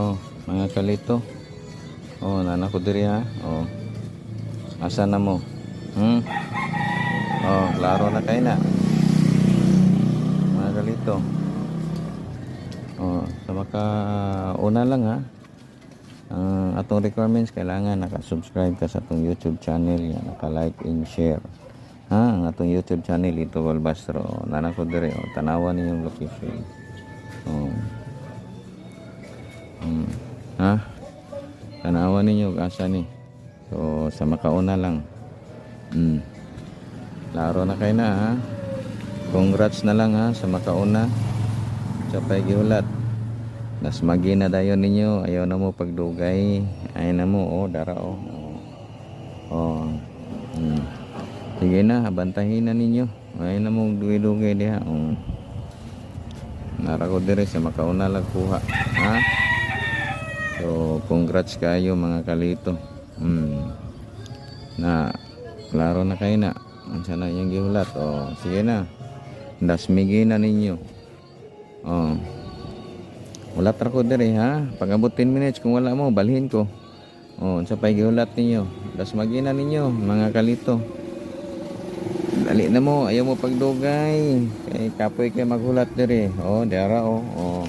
Oh, mga kalito. Oh, nana ko diri ha. Oh. Asa na mo? Hmm? Oh, klaro na kay na. Mga kalito. Oh, sa maka una lang ha. Ang atong requirements kailangan naka-subscribe ka sa atong YouTube channel, yan, naka-like and share. Ha, ang atong YouTube channel ito Balbastro. Nana ko dire oh, tanawan ninyong location. Oh. Ha? Tanawan ninyo asa ni. So sa makauna lang. Hmm. Laro na kayo na ha. Congrats na lang ha sa makauna. Sa paigiulat. Nas magi na dayon ninyo. Ayaw na mo pagdugay. Ay na mo. Oh, dara oh. Oh. Hmm. Sige na, abantahin na ninyo. Ay na mo dugay-dugay diha. Oh. Nara ko dire sa makauna lang kuha. Ha? So, congrats kayo mga kalito. Hmm. Na, klaro na kayo na. Ang sana yung gihulat. Oh, sige na. Dasmigi na ninyo. Oh. Ulat ra ko dire ha. Pag abot 10 minutes kung wala mo, balhin ko. Oh, sa pay gihulat ninyo. Dasmagi na ninyo mga kalito. Dali na mo, ayaw mo pagdugay. Kay kapoy kay maghulat dire. Oh, dara oh. Oh.